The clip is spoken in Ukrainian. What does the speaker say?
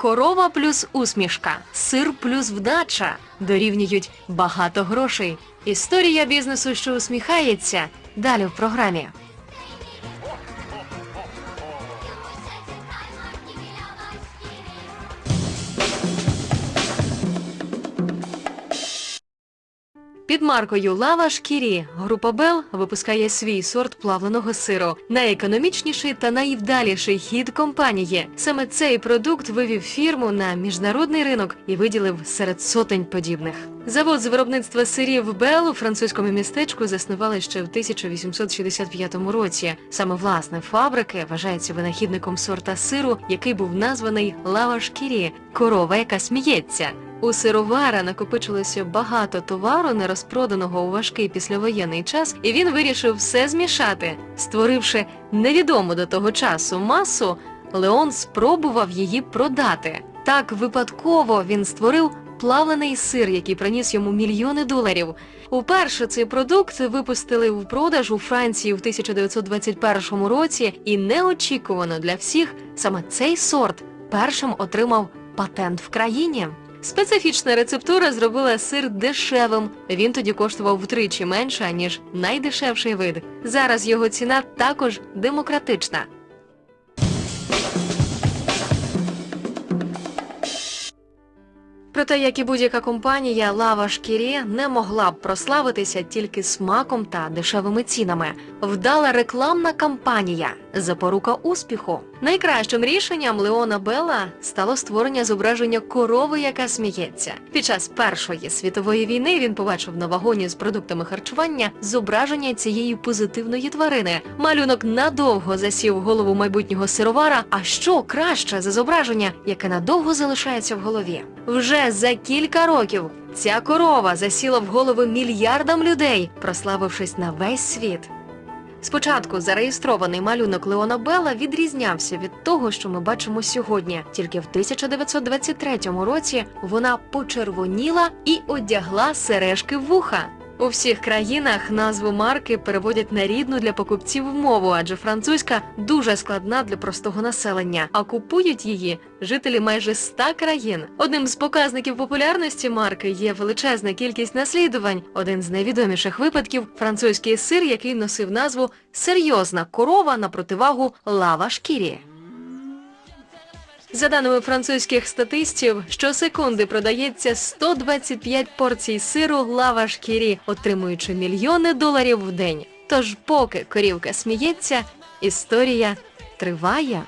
Корова плюс усмішка, сир плюс вдача дорівнюють багато грошей. Історія бізнесу, що усміхається, далі в програмі. Під маркою Лава Шкірі група Бел випускає свій сорт плавленого сиру. Найекономічніший та найвдаліший хід компанії. Саме цей продукт вивів фірму на міжнародний ринок і виділив серед сотень подібних. Завод з виробництва сирів Бел у французькому містечку заснували ще в 1865 році. Саме власне фабрики вважається винахідником сорта сиру, який був названий Лава Шкірі корова, яка сміється. У сировара накопичилося багато товару, нерозпроданого у важкий післявоєнний час, і він вирішив все змішати. Створивши невідому до того часу масу, Леон спробував її продати. Так випадково він створив плавлений сир, який приніс йому мільйони доларів. Уперше цей продукт випустили в продаж у Франції в 1921 році, і неочікувано для всіх саме цей сорт першим отримав патент в країні. Специфічна рецептура зробила сир дешевим. Він тоді коштував втричі менше, ніж найдешевший вид. Зараз його ціна також демократична. Проте, як і будь-яка компанія, лава шкірі не могла б прославитися тільки смаком та дешевими цінами. Вдала рекламна кампанія запорука успіху. Найкращим рішенням Леона Белла стало створення зображення корови, яка сміється. Під час Першої світової війни він побачив на вагоні з продуктами харчування зображення цієї позитивної тварини. Малюнок надовго засів голову майбутнього сировара. А що краще за зображення, яке надовго залишається в голові? Вже за кілька років ця корова засіла в голови мільярдам людей, прославившись на весь світ. Спочатку зареєстрований малюнок Леона Белла відрізнявся від того, що ми бачимо сьогодні. Тільки в 1923 році вона почервоніла і одягла сережки вуха. У всіх країнах назву марки переводять на рідну для покупців мову, адже французька дуже складна для простого населення, а купують її жителі майже 100 країн. Одним з показників популярності марки є величезна кількість наслідувань. Один з найвідоміших випадків французький сир, який носив назву Серйозна корова на противагу лава шкірі. За даними французьких статистів, щосекунди продається 125 порцій сиру лава шкірі, отримуючи мільйони доларів в день. Тож, поки корівка сміється, історія триває.